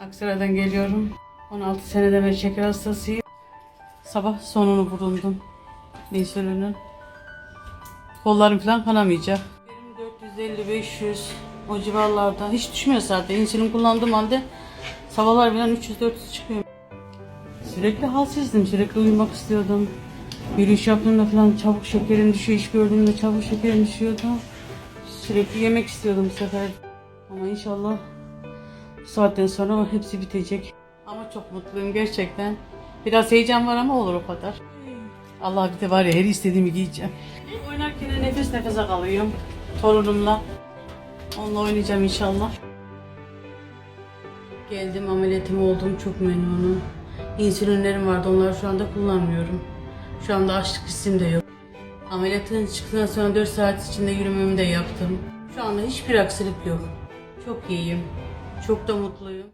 Aksaray'dan geliyorum. 16 senede ben şeker hastasıyım. Sabah sonunu bulundum. İnsülinin. Kollarım falan kanamayacak. Benim 450-500 o civarlarda. Hiç düşmüyor zaten. İnsülin kullandığım halde sabahlar falan 300-400 çıkıyor. Sürekli halsizdim. Sürekli uyumak istiyordum. Yürüyüş yaptığımda falan çabuk şekerim düşüyor. İş gördüğümde çabuk şekerim düşüyordu. Sürekli yemek istiyordum bu sefer. Ama inşallah saatten sonra hepsi bitecek. Ama çok mutluyum gerçekten. Biraz heyecan var ama olur o kadar. Allah bir de var ya her istediğimi giyeceğim. Oynarken nefes nefese kalıyorum. Torunumla. Onunla oynayacağım inşallah. Geldim ameliyatım oldum çok memnunum. İnsülinlerim vardı onları şu anda kullanmıyorum. Şu anda açlık hissim de yok. Ameliyatın çıktıktan sonra 4 saat içinde yürümemi de yaptım. Şu anda hiçbir aksilik yok. Çok iyiyim. Çok da mutluyum.